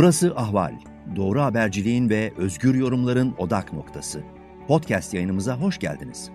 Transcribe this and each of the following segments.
Burası Ahval. Doğru haberciliğin ve özgür yorumların odak noktası. Podcast yayınımıza hoş geldiniz.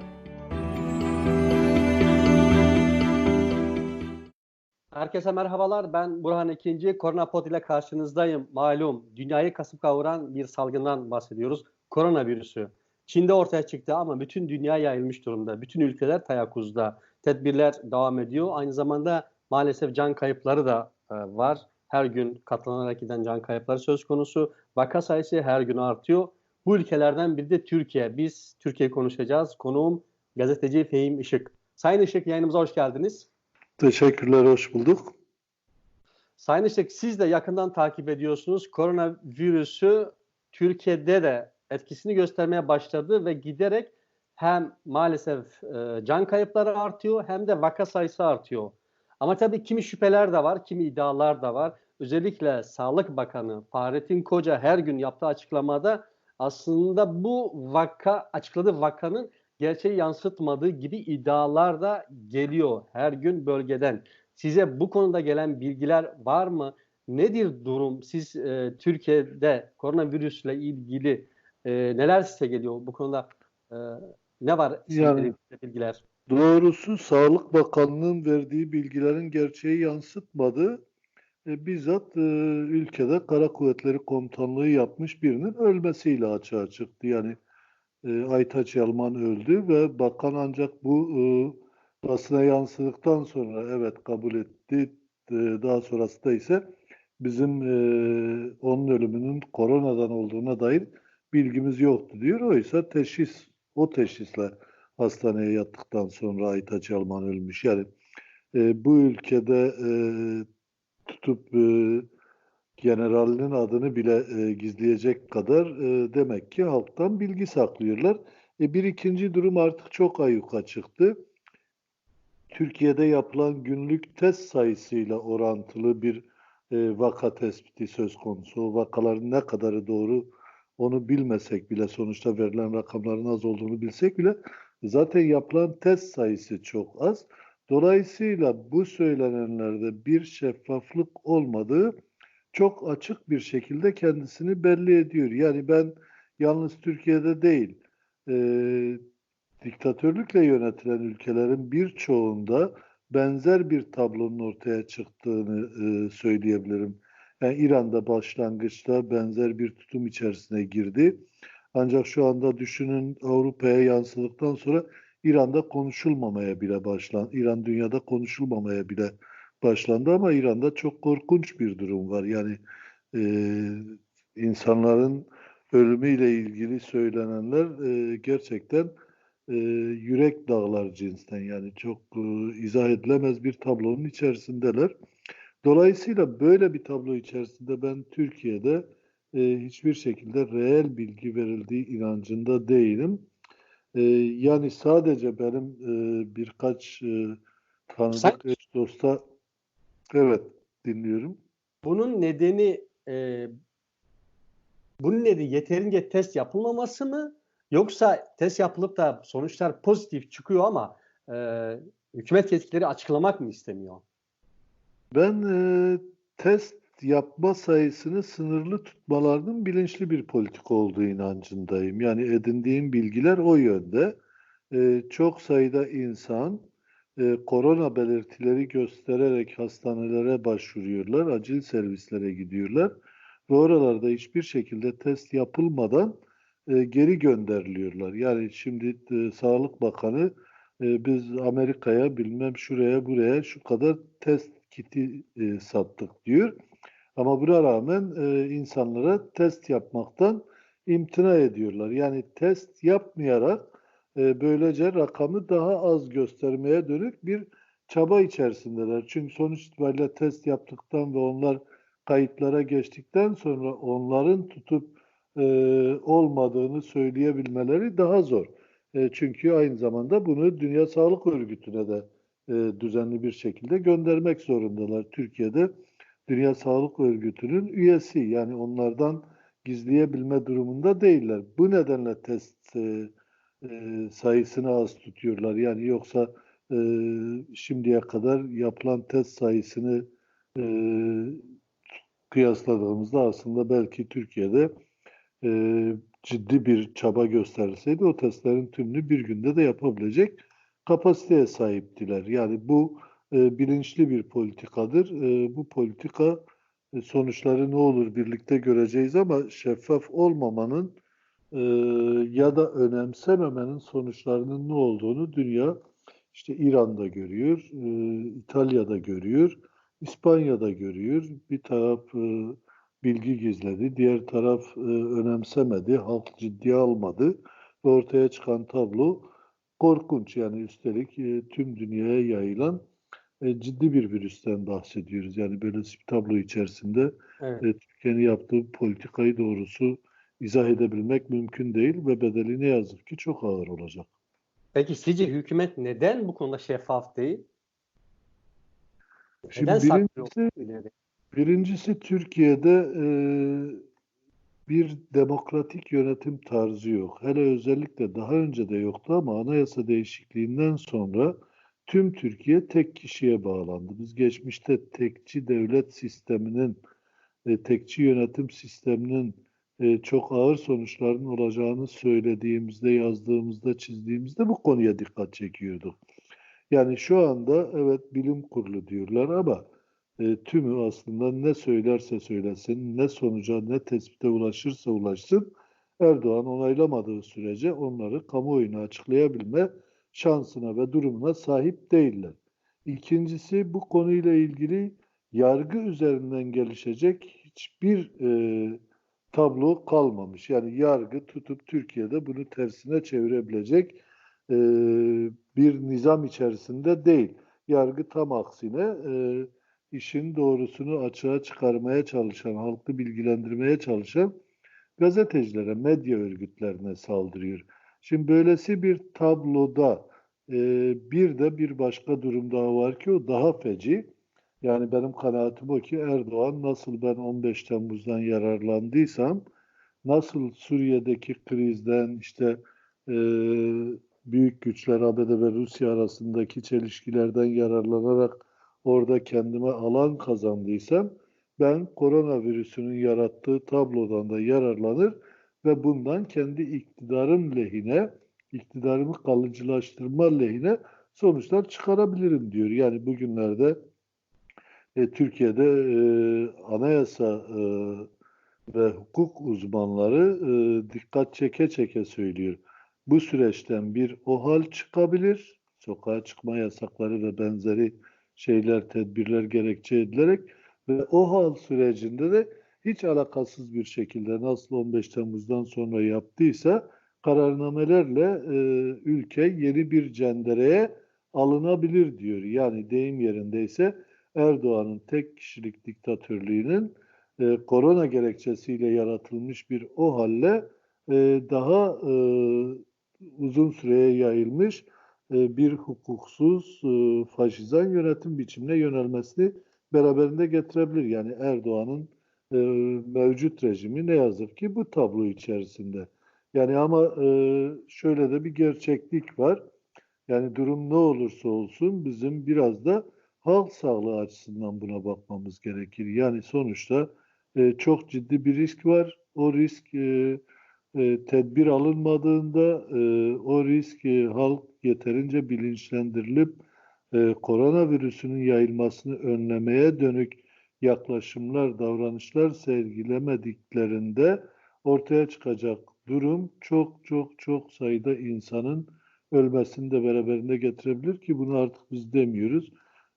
Herkese merhabalar. Ben Burhan İkinci. Koronapod ile karşınızdayım. Malum dünyayı kasıp kavuran bir salgından bahsediyoruz. Koronavirüsü. Çin'de ortaya çıktı ama bütün dünya yayılmış durumda. Bütün ülkeler tayakkuzda. Tedbirler devam ediyor. Aynı zamanda maalesef can kayıpları da e, var. Her gün katlanarak giden can kayıpları söz konusu. Vaka sayısı her gün artıyor. Bu ülkelerden biri de Türkiye. Biz Türkiye konuşacağız. Konuğum gazeteci Fehim Işık. Sayın Işık yayınımıza hoş geldiniz. Teşekkürler, hoş bulduk. Sayın Işık siz de yakından takip ediyorsunuz. Koronavirüsü Türkiye'de de etkisini göstermeye başladı ve giderek hem maalesef e, can kayıpları artıyor hem de vaka sayısı artıyor. Ama tabii kimi şüpheler de var, kimi iddialar da var. Özellikle Sağlık Bakanı Fahrettin Koca her gün yaptığı açıklamada aslında bu vaka, açıkladığı vakanın gerçeği yansıtmadığı gibi iddialar da geliyor her gün bölgeden. Size bu konuda gelen bilgiler var mı? Nedir durum? Siz e, Türkiye'de koronavirüsle ilgili e, neler size geliyor bu konuda? E, ne var yani, bilgiler? Doğrusu Sağlık Bakanlığı'nın verdiği bilgilerin gerçeği yansıtmadı. E, bizzat e, ülkede Kara Kuvvetleri Komutanlığı yapmış birinin ölmesiyle açığa çıktı. Yani e, Aytaç Yalman öldü ve bakan ancak bu e, basına yansıdıktan sonra evet kabul etti. E, daha sonrasında ise bizim e, onun ölümünün koronadan olduğuna dair bilgimiz yoktu diyor. Oysa teşhis, o teşhisle hastaneye yattıktan sonra Aytaç Yalman ölmüş. Yani e, bu ülkede e, tutup e, generalinin adını bile e, gizleyecek kadar e, demek ki halktan bilgi saklıyorlar. E, bir ikinci durum artık çok ayyuka çıktı. Türkiye'de yapılan günlük test sayısıyla orantılı bir e, vaka tespiti söz konusu. O vakaların ne kadarı doğru onu bilmesek bile sonuçta verilen rakamların az olduğunu bilsek bile zaten yapılan test sayısı çok az. Dolayısıyla bu söylenenlerde bir şeffaflık olmadığı çok açık bir şekilde kendisini belli ediyor. Yani ben yalnız Türkiye'de değil, e, diktatörlükle yönetilen ülkelerin birçoğunda benzer bir tablonun ortaya çıktığını e, söyleyebilirim. Yani İran'da başlangıçta benzer bir tutum içerisine girdi. Ancak şu anda düşünün Avrupa'ya yansıdıktan sonra İran'da konuşulmamaya bile başlandı. İran dünyada konuşulmamaya bile başlandı ama İran'da çok korkunç bir durum var. Yani e, insanların ölümüyle ilgili söylenenler e, gerçekten e, yürek dağlar cinsten yani çok e, izah edilemez bir tablonun içerisindeler. Dolayısıyla böyle bir tablo içerisinde ben Türkiye'de e, hiçbir şekilde reel bilgi verildiği inancında değilim. E, yani sadece benim e, birkaç e, tanıdık eş dosta Evet, dinliyorum. Bunun nedeni e, bunun nedeni yeterince test yapılmaması mı? Yoksa test yapılıp da sonuçlar pozitif çıkıyor ama e, hükümet yetkilileri açıklamak mı istemiyor? Ben e, test yapma sayısını sınırlı tutmalarının bilinçli bir politik olduğu inancındayım. Yani edindiğim bilgiler o yönde. E, çok sayıda insan e, korona belirtileri göstererek hastanelere başvuruyorlar, acil servislere gidiyorlar ve oralarda hiçbir şekilde test yapılmadan e, geri gönderiliyorlar. Yani şimdi e, Sağlık Bakanı e, biz Amerika'ya bilmem şuraya buraya şu kadar test kiti e, sattık diyor. Ama buna rağmen e, insanlara test yapmaktan imtina ediyorlar. Yani test yapmayarak e, böylece rakamı daha az göstermeye dönük bir çaba içerisindeler. Çünkü sonuç itibariyle test yaptıktan ve onlar kayıtlara geçtikten sonra onların tutup e, olmadığını söyleyebilmeleri daha zor. E, çünkü aynı zamanda bunu Dünya Sağlık Örgütü'ne de e, düzenli bir şekilde göndermek zorundalar. Türkiye'de Dünya Sağlık Örgütü'nün üyesi yani onlardan gizleyebilme durumunda değiller. Bu nedenle test e, e, sayısını az tutuyorlar. Yani yoksa e, şimdiye kadar yapılan test sayısını e, kıyasladığımızda aslında belki Türkiye'de e, ciddi bir çaba gösterilseydi o testlerin tümünü bir günde de yapabilecek kapasiteye sahiptiler. Yani bu e, bilinçli bir politikadır. E, bu politika e, sonuçları ne olur birlikte göreceğiz ama şeffaf olmamanın ya da önemsememenin sonuçlarının ne olduğunu dünya işte İran'da görüyor, İtalya'da görüyor, İspanya'da görüyor. Bir taraf bilgi gizledi, diğer taraf önemsemedi, halk ciddiye almadı ve ortaya çıkan tablo korkunç. Yani üstelik tüm dünyaya yayılan e, ciddi bir virüsten bahsediyoruz. Yani böyle bir tablo içerisinde Evet. e, Türkiye'nin yaptığı politikayı doğrusu izah edebilmek mümkün değil ve bedeli ne yazık ki çok ağır olacak. Peki sizce hükümet neden bu konuda şeffaf değil? Şimdi Neden birincisi, birincisi Türkiye'de e, bir demokratik yönetim tarzı yok. Hele özellikle daha önce de yoktu ama anayasa değişikliğinden sonra tüm Türkiye tek kişiye bağlandı. Biz geçmişte tekçi devlet sisteminin, e, tekçi yönetim sisteminin e, çok ağır sonuçların olacağını söylediğimizde, yazdığımızda, çizdiğimizde bu konuya dikkat çekiyorduk. Yani şu anda evet bilim kurulu diyorlar ama e, tümü aslında ne söylerse söylesin, ne sonuca, ne tespite ulaşırsa ulaşsın, Erdoğan onaylamadığı sürece onları kamuoyuna açıklayabilme şansına ve durumuna sahip değiller. İkincisi bu konuyla ilgili yargı üzerinden gelişecek hiçbir e, tablo kalmamış. Yani yargı tutup Türkiye'de bunu tersine çevirebilecek e, bir nizam içerisinde değil. Yargı tam aksine e, işin doğrusunu açığa çıkarmaya çalışan, halkı bilgilendirmeye çalışan gazetecilere, medya örgütlerine saldırıyor. Şimdi böylesi bir tabloda e, bir de bir başka durum daha var ki o daha feci. Yani benim kanaatim o ki Erdoğan nasıl ben 15 Temmuz'dan yararlandıysam, nasıl Suriye'deki krizden işte e, büyük güçler ABD ve Rusya arasındaki çelişkilerden yararlanarak orada kendime alan kazandıysam ben koronavirüsünün yarattığı tablodan da yararlanır ve bundan kendi iktidarım lehine, iktidarımı kalıcılaştırma lehine sonuçlar çıkarabilirim diyor. Yani bugünlerde e, Türkiye'de e, anayasa e, ve hukuk uzmanları e, dikkat çeke çeke söylüyor. Bu süreçten bir OHAL çıkabilir, sokağa çıkma yasakları ve benzeri şeyler, tedbirler gerekçe edilerek ve OHAL sürecinde de hiç alakasız bir şekilde nasıl 15 Temmuz'dan sonra yaptıysa kararnamelerle e, ülke yeni bir cendereye alınabilir diyor. Yani deyim yerindeyse Erdoğan'ın tek kişilik diktatörlüğünün e, korona gerekçesiyle yaratılmış bir o halle e, daha e, uzun süreye yayılmış e, bir hukuksuz e, faşizan yönetim biçimine yönelmesini beraberinde getirebilir. Yani Erdoğan'ın e, mevcut rejimi ne yazık ki bu tablo içerisinde. Yani ama e, şöyle de bir gerçeklik var. Yani durum ne olursa olsun bizim biraz da halk sağlığı açısından buna bakmamız gerekir. Yani sonuçta e, çok ciddi bir risk var. O risk e, e, tedbir alınmadığında e, o risk e, halk yeterince bilinçlendirilip e, koronavirüsünün yayılmasını önlemeye dönük yaklaşımlar, davranışlar sergilemediklerinde ortaya çıkacak durum çok çok çok sayıda insanın ölmesini de beraberinde getirebilir ki bunu artık biz demiyoruz.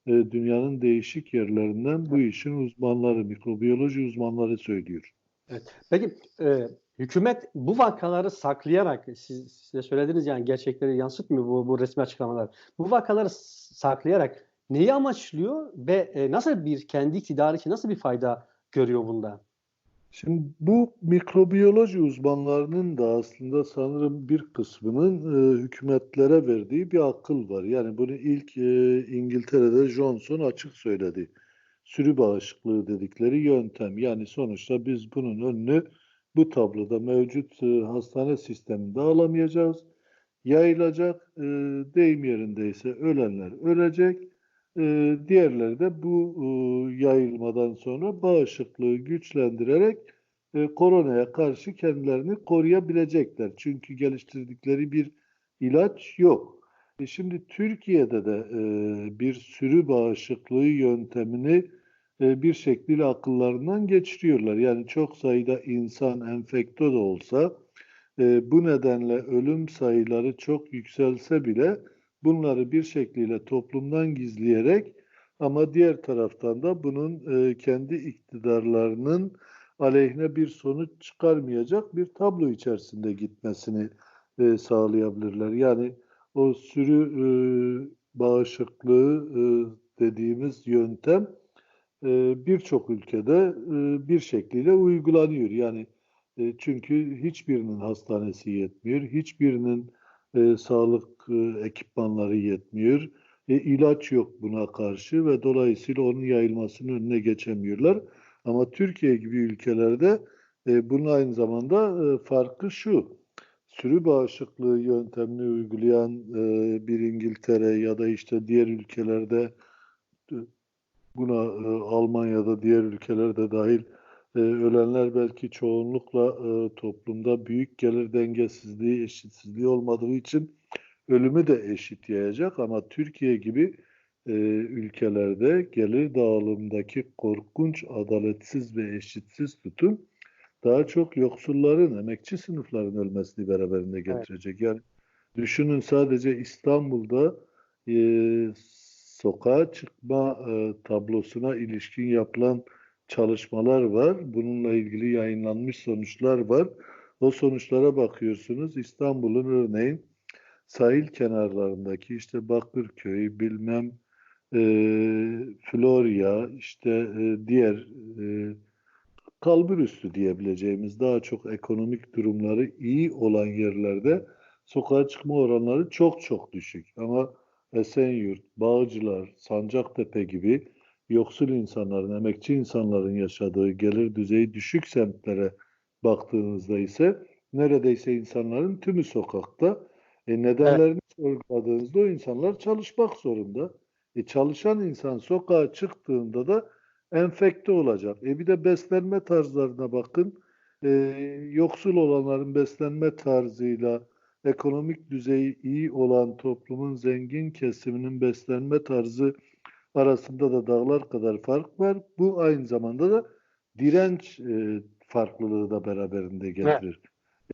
E, dünyanın değişik yerlerinden bu işin uzmanları, mikrobiyoloji uzmanları söylüyor. Evet. Peki e, hükümet bu vakaları saklayarak siz, size söylediniz yani gerçekleri yansıtmıyor bu, bu resmi açıklamalar. Bu vakaları saklayarak neyi amaçlıyor ve e, nasıl bir kendi iktidarı için nasıl bir fayda görüyor bunda? Şimdi bu mikrobiyoloji uzmanlarının da aslında sanırım bir kısmının e, hükümetlere verdiği bir akıl var. Yani bunu ilk e, İngiltere'de Johnson açık söyledi. Sürü bağışıklığı dedikleri yöntem. Yani sonuçta biz bunun önünü bu tabloda mevcut e, hastane sisteminde alamayacağız. Yayılacak, e, deyim yerindeyse ölenler ölecek. E, diğerleri de bu e, yayılmadan sonra bağışıklığı güçlendirerek e, koronaya karşı kendilerini koruyabilecekler. Çünkü geliştirdikleri bir ilaç yok. E şimdi Türkiye'de de bir sürü bağışıklığı yöntemini bir şekilde akıllarından geçiriyorlar. Yani çok sayıda insan enfekte de olsa bu nedenle ölüm sayıları çok yükselse bile bunları bir şekilde toplumdan gizleyerek ama diğer taraftan da bunun e, kendi iktidarlarının aleyhine bir sonuç çıkarmayacak bir tablo içerisinde gitmesini e, sağlayabilirler. Yani o sürü e, bağışıklığı dediğimiz yöntem birçok ülkede bir şekliyle uygulanıyor. Yani çünkü hiçbirinin hastanesi yetmiyor, hiçbirinin e, sağlık e, ekipmanları yetmiyor. E, ilaç yok buna karşı ve dolayısıyla onun yayılmasının önüne geçemiyorlar. Ama Türkiye gibi ülkelerde e, bunun aynı zamanda e, farkı şu. Sürü bağışıklığı yöntemini uygulayan e, bir İngiltere ya da işte diğer ülkelerde e, buna e, Almanya'da diğer ülkelerde dahil e, ölenler belki çoğunlukla e, toplumda büyük gelir dengesizliği, eşitsizliği olmadığı için ölümü de eşit yayacak ama Türkiye gibi e, ülkelerde gelir dağılımındaki korkunç, adaletsiz ve eşitsiz tutum daha çok yoksulların, emekçi sınıfların ölmesini beraberinde getirecek. Evet. Yani düşünün sadece İstanbul'da e, sokağa çıkma e, tablosuna ilişkin yapılan çalışmalar var. Bununla ilgili yayınlanmış sonuçlar var. O sonuçlara bakıyorsunuz. İstanbul'un örneğin sahil kenarlarındaki işte Bakırköy, bilmem e, Florya, işte e, diğer e, kalburüstü diyebileceğimiz daha çok ekonomik durumları iyi olan yerlerde sokağa çıkma oranları çok çok düşük. Ama Esenyurt, Bağcılar, Sancaktepe gibi yoksul insanların, emekçi insanların yaşadığı gelir düzeyi düşük semtlere baktığınızda ise neredeyse insanların tümü sokakta. E nedenlerini evet. sorguladığınızda o insanlar çalışmak zorunda. E çalışan insan sokağa çıktığında da enfekte olacak. E bir de beslenme tarzlarına bakın. E, yoksul olanların beslenme tarzıyla ekonomik düzeyi iyi olan toplumun zengin kesiminin beslenme tarzı arasında da dağlar kadar fark var. Bu aynı zamanda da direnç e, farklılığı da beraberinde getirir.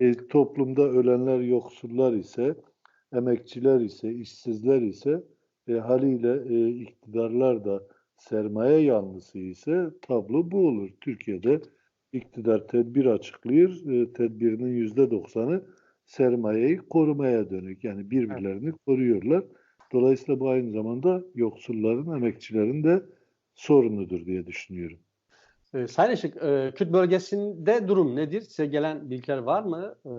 Evet. E, toplumda ölenler yoksullar ise, emekçiler ise, işsizler ise e, haliyle e, iktidarlar da sermaye yanlısı ise tablo bu olur. Türkiye'de iktidar tedbir açıklıyor. E, tedbirinin yüzde doksanı sermayeyi korumaya dönük. Yani birbirlerini evet. koruyorlar. Dolayısıyla bu aynı zamanda yoksulların, emekçilerin de sorunudur diye düşünüyorum. E, Sayın Işık, e, Kürt bölgesinde durum nedir? Size gelen bilgiler var mı? E...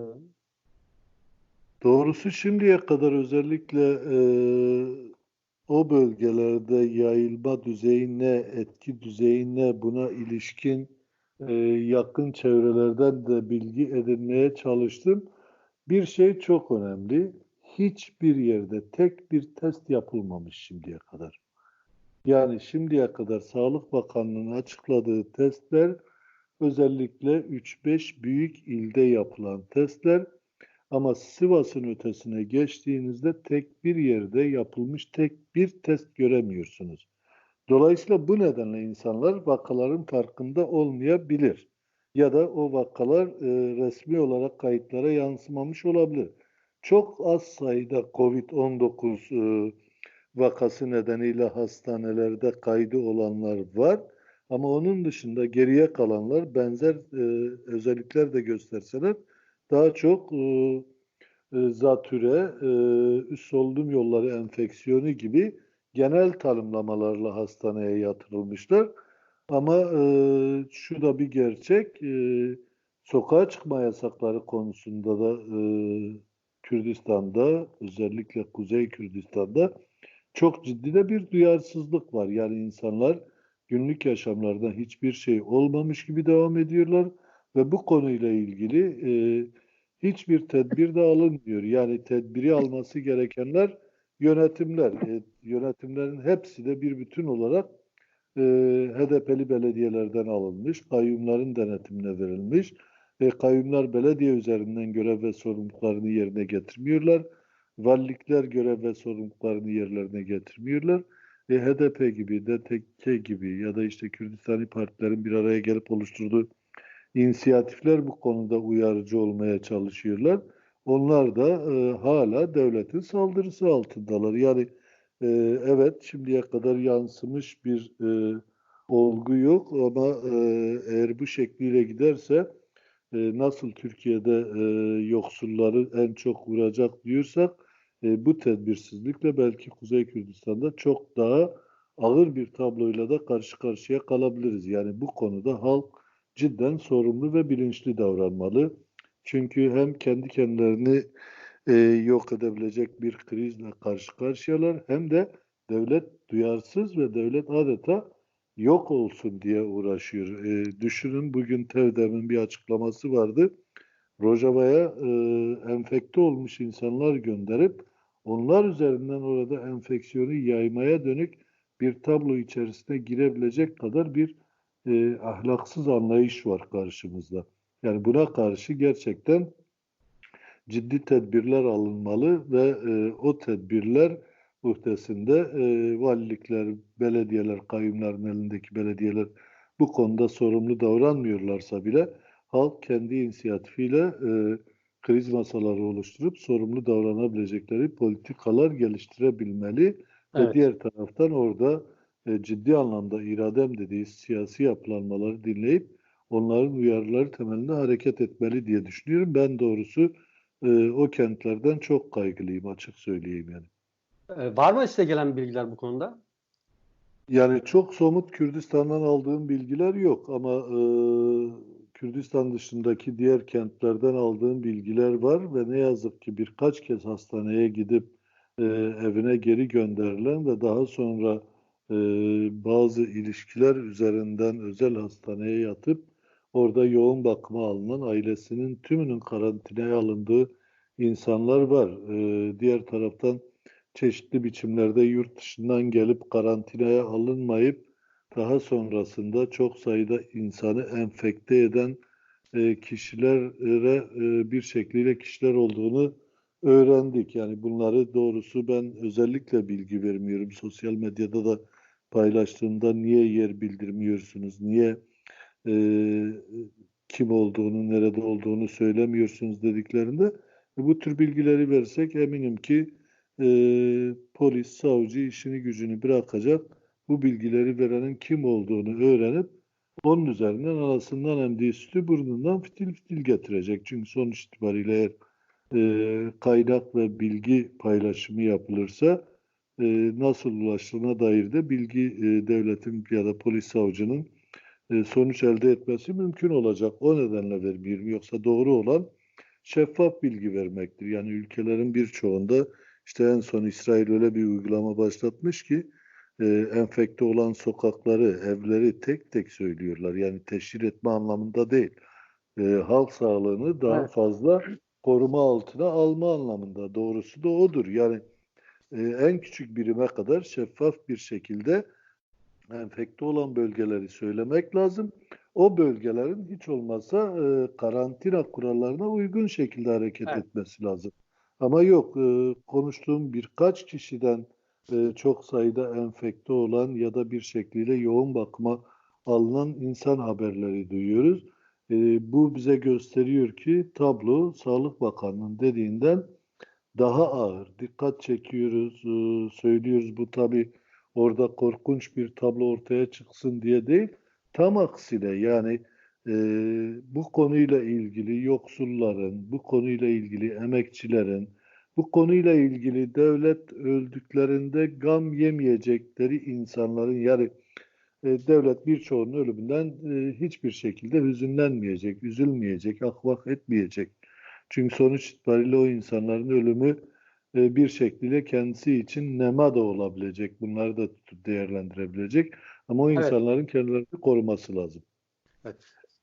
Doğrusu şimdiye kadar özellikle e, o bölgelerde yayılma düzeyi ne, etki düzeyi ne buna ilişkin e, yakın çevrelerden de bilgi edinmeye çalıştım. Bir şey çok önemli. Hiçbir yerde tek bir test yapılmamış şimdiye kadar. Yani şimdiye kadar Sağlık Bakanlığı'nın açıkladığı testler özellikle 3-5 büyük ilde yapılan testler ama Sivas'ın ötesine geçtiğinizde tek bir yerde yapılmış tek bir test göremiyorsunuz. Dolayısıyla bu nedenle insanlar vakaların farkında olmayabilir. Ya da o vakalar e, resmi olarak kayıtlara yansımamış olabilir. Çok az sayıda COVID-19 e, vakası nedeniyle hastanelerde kaydı olanlar var. Ama onun dışında geriye kalanlar benzer e, özellikler de gösterseler daha çok e, zatüre, üst solunum yolları enfeksiyonu gibi genel tanımlamalarla hastaneye yatırılmışlar. Ama şu da bir gerçek, sokağa çıkma yasakları konusunda da Kürdistan'da, özellikle Kuzey Kürdistan'da çok ciddi de bir duyarsızlık var. Yani insanlar günlük yaşamlardan hiçbir şey olmamış gibi devam ediyorlar ve bu konuyla ilgili e, hiçbir tedbir de alınmıyor. Yani tedbiri alması gerekenler yönetimler. E, yönetimlerin hepsi de bir bütün olarak e, HDP'li belediyelerden alınmış, kayyumların denetimine verilmiş. E, kayyumlar belediye üzerinden görev ve sorumluluklarını yerine getirmiyorlar. Valilikler görev ve sorumluluklarını yerlerine getirmiyorlar. E, HDP gibi, DTK gibi ya da işte Kürdistani partilerin bir araya gelip oluşturduğu inisiyatifler bu konuda uyarıcı olmaya çalışıyorlar. Onlar da e, hala devletin saldırısı altındalar. Yani e, evet şimdiye kadar yansımış bir e, olgu yok ama e, eğer bu şekliyle giderse e, nasıl Türkiye'de e, yoksulları en çok vuracak diyorsak e, bu tedbirsizlikle belki Kuzey Kürdistan'da çok daha ağır bir tabloyla da karşı karşıya kalabiliriz. Yani bu konuda halk cidden sorumlu ve bilinçli davranmalı. Çünkü hem kendi kendilerini yok edebilecek bir krizle karşı karşıyalar hem de devlet duyarsız ve devlet adeta yok olsun diye uğraşıyor. E, düşünün bugün TEVDEM'in bir açıklaması vardı. Rojava'ya e, enfekte olmuş insanlar gönderip onlar üzerinden orada enfeksiyonu yaymaya dönük bir tablo içerisine girebilecek kadar bir e, ahlaksız anlayış var karşımızda. Yani buna karşı gerçekten ciddi tedbirler alınmalı ve e, o tedbirler muhtesinde e, valilikler, belediyeler, kayyumların elindeki belediyeler bu konuda sorumlu davranmıyorlarsa bile halk kendi inisiyatifiyle e, kriz masaları oluşturup sorumlu davranabilecekleri politikalar geliştirebilmeli evet. ve diğer taraftan orada e, ciddi anlamda iradem dediği siyasi yapılanmaları dinleyip onların uyarıları temelinde hareket etmeli diye düşünüyorum. Ben doğrusu e, o kentlerden çok kaygılıyım açık söyleyeyim yani. E, var mı size gelen bilgiler bu konuda? Yani çok somut Kürdistan'dan aldığım bilgiler yok ama e, Kürdistan dışındaki diğer kentlerden aldığım bilgiler var ve ne yazık ki birkaç kez hastaneye gidip e, evine geri gönderilen ve daha sonra e, bazı ilişkiler üzerinden özel hastaneye yatıp orada yoğun bakıma alınan ailesinin tümünün karantinaya alındığı insanlar var. E, diğer taraftan çeşitli biçimlerde yurt dışından gelip karantinaya alınmayıp daha sonrasında çok sayıda insanı enfekte eden e, kişilere e, bir şekliyle kişiler olduğunu öğrendik. Yani bunları doğrusu ben özellikle bilgi vermiyorum. Sosyal medyada da paylaştığımda niye yer bildirmiyorsunuz, niye e, kim olduğunu, nerede olduğunu söylemiyorsunuz dediklerinde bu tür bilgileri versek eminim ki e, polis, savcı işini gücünü bırakacak bu bilgileri verenin kim olduğunu öğrenip onun üzerinden anasından emdiği sütü burnundan fitil fitil getirecek. Çünkü sonuç itibariyle eğer e, kaynak ve bilgi paylaşımı yapılırsa e, nasıl ulaştığına dair de bilgi e, devletin ya da polis savcının e, sonuç elde etmesi mümkün olacak. O nedenle vermiyorum. Yoksa doğru olan şeffaf bilgi vermektir. Yani ülkelerin birçoğunda işte en son İsrail öyle bir uygulama başlatmış ki e, enfekte olan sokakları, evleri tek tek söylüyorlar. Yani teşhir etme anlamında değil. E, halk sağlığını daha evet. fazla koruma altına alma anlamında. Doğrusu da odur. Yani e, en küçük birime kadar şeffaf bir şekilde enfekte olan bölgeleri söylemek lazım. O bölgelerin hiç olmazsa e, karantina kurallarına uygun şekilde hareket evet. etmesi lazım. Ama yok e, konuştuğum birkaç kişiden e, çok sayıda enfekte olan ya da bir şekliyle yoğun bakıma alınan insan haberleri duyuyoruz. E, bu bize gösteriyor ki tablo Sağlık Bakanlığı'nın dediğinden daha ağır. Dikkat çekiyoruz, e, söylüyoruz bu tabi orada korkunç bir tablo ortaya çıksın diye değil. Tam aksine yani e, bu konuyla ilgili yoksulların, bu konuyla ilgili emekçilerin, bu konuyla ilgili devlet öldüklerinde gam yemeyecekleri insanların yani e, devlet birçoğunun ölümünden e, hiçbir şekilde hüzünlenmeyecek, üzülmeyecek, ahvah etmeyecek. Çünkü sonuç itibariyle o insanların ölümü e, bir şekilde kendisi için nema da olabilecek. Bunları da değerlendirebilecek. Ama o insanların evet. kendilerini koruması lazım. Evet.